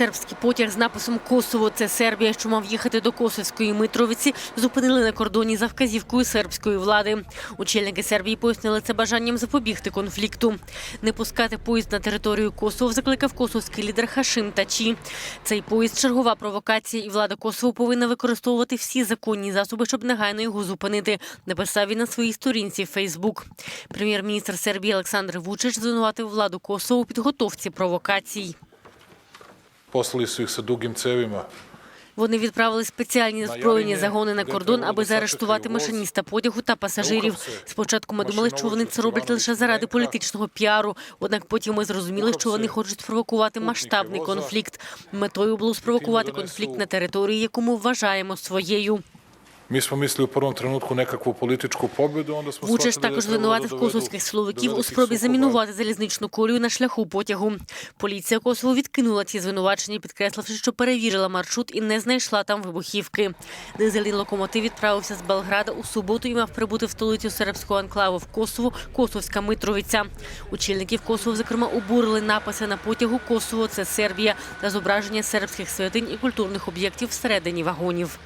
Сербський потяг з написом Косово це Сербія, що мав їхати до Косовської Митровиці, зупинили на кордоні за вказівкою сербської влади. Очільники Сербії пояснили це бажанням запобігти конфлікту. Не пускати поїзд на територію Косово закликав косовський лідер Хашим Тачі. Цей поїзд чергова провокація, і влада Косово повинна використовувати всі законні засоби, щоб негайно його зупинити. Написав він на своїй сторінці в Фейсбук. Прем'єр-міністр Сербії Олександр Вучич звинуватив владу Косово у підготовці провокацій. Poslali su ih sa dugim cevima. Вони відправили спеціальні збройні загони на кордон, аби заарештувати машиніста потягу та пасажирів. Спочатку ми думали, що вони це роблять лише заради політичного піару. Однак потім ми зрозуміли, що вони хочуть спровокувати масштабний конфлікт. Метою було спровокувати конфлікт на території, яку ми вважаємо своєю. Mi smo mislili u prvom trenutku nekakvu političku pobedu, onda smo shvatili також звинуватив косовських силовиків у спробі замінувати залізничну колію на шляху потягу. Поліція Косово відкинула ці звинувачення, підкресливши, що перевірила маршрут і не знайшла там вибухівки. Дизельний локомотив відправився з Белграда у суботу і мав прибути в столицю сербського анклаву в Косово Косовська Митровиця. Очільників Косово, зокрема, обурили написи на потягу Косово це Сербія та зображення сербських святинь і культурних об'єктів всередині вагонів.